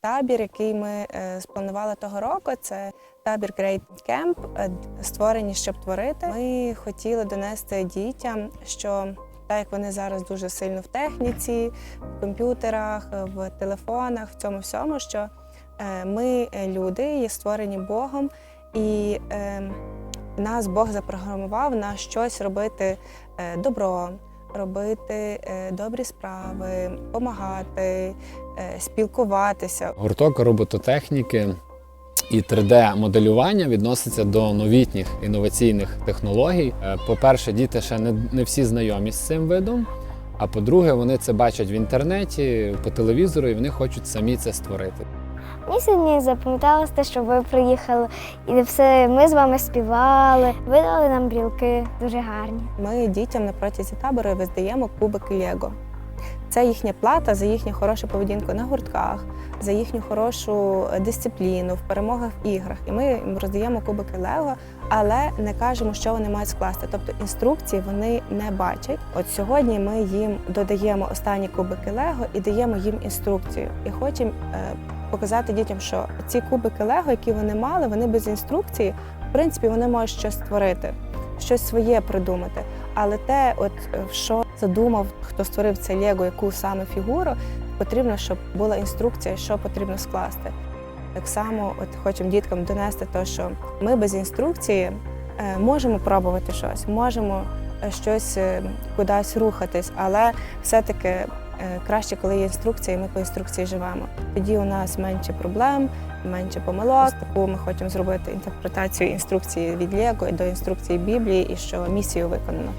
Табір, який ми е, спланували того року, це табір Great Camp, е, створені, щоб творити. Ми хотіли донести дітям, що так як вони зараз дуже сильно в техніці, в комп'ютерах, е, в телефонах, в цьому всьому, що ми люди є створені Богом, і нас Бог запрограмував на щось робити добро, робити е, добрі справи, допомагати, е, спілкуватися. Гурток робототехніки і 3D-моделювання відноситься до новітніх інноваційних технологій. Е, По-перше, діти ще не, не всі знайомі з цим видом. А по-друге, вони це бачать в інтернеті, по телевізору, і вони хочуть самі це створити. Мені сьогодні запам'яталось те, що ви приїхали, і все, ми з вами співали, ви дали нам брілки дуже гарні. Ми дітям на протязі табору виздаємо кубики Лего. Це їхня плата за їхню хорошу поведінку на гуртках, за їхню хорошу е, дисципліну в перемогах в іграх. І ми їм роздаємо кубики Лего, але не кажемо, що вони мають скласти. Тобто інструкції вони не бачать. От сьогодні ми їм додаємо останні кубики Лего і даємо їм інструкцію. І хочемо е, показати дітям, що ці кубики Лего, які вони мали, вони без інструкції, в принципі, вони можуть щось створити, щось своє придумати. Але те, от е, що задумав, хто створив це Лего, яку саме фігуру, потрібно, щоб була інструкція, що потрібно скласти. Так само, от хочемо діткам донести те, що ми без інструкції е, можемо пробувати щось, можемо е, щось кудись рухатись, але все-таки краще, коли є інструкція, і ми по інструкції живемо. Тоді у нас менше проблем, менше помилок. Таку ми хочемо зробити інтерпретацію інструкції від Лего до інструкції Біблії, і що місію виконано.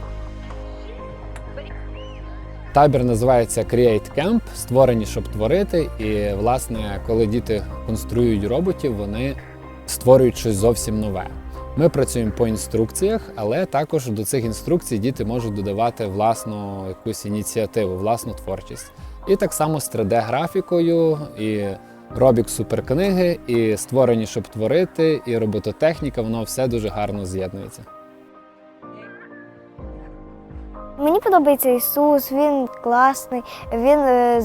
Табір називається Create Camp, створені, щоб творити. І, власне, коли діти конструюють роботів, вони створюють щось зовсім нове. Ми працюємо по інструкціях, але також до цих інструкцій діти можуть додавати власну якусь ініціативу, власну творчість. І так само з 3D-графікою, і робік суперкниги, і створені, щоб творити, і робототехніка, воно все дуже гарно з'єднується. Мені подобається Ісус, він класний, він е,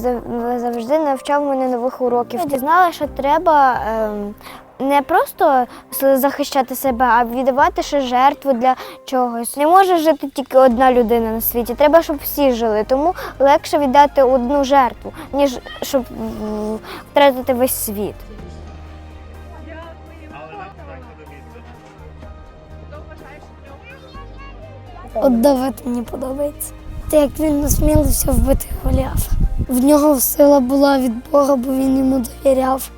завжди навчав мене нових уроків. Я дізналася, що треба ем, не просто захищати себе, а віддавати ще жертву для чогось. Не може жити тільки одна людина на світі, треба, щоб всі жили. Тому легше віддати одну жертву, ніж щоб втратити весь світ. От Давид мені подобається. Те, як він насмілився вбити Голіафа. В нього сила була від Бога, бо він йому довіряв.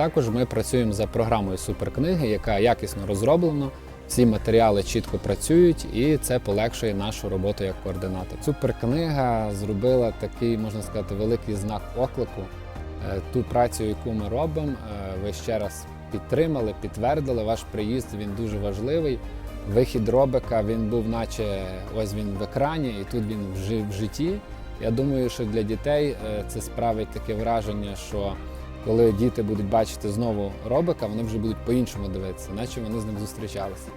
Також ми працюємо за програмою суперкниги, яка якісно розроблена. Всі матеріали чітко працюють, і це полегшує нашу роботу як координатор. Суперкнига зробила такий, можна сказати, великий знак оклику. Е, Ту працю, яку ми робимо, е, ви ще раз підтримали, підтвердили. Ваш приїзд він дуже важливий. Вихід робика він був, наче ось він в екрані, і тут він в житті. Я думаю, що для дітей е, це справить таке враження, що коли діти будуть бачити знову робика, вони вже будуть по-іншому дивитися, наче вони з ним зустрічалися.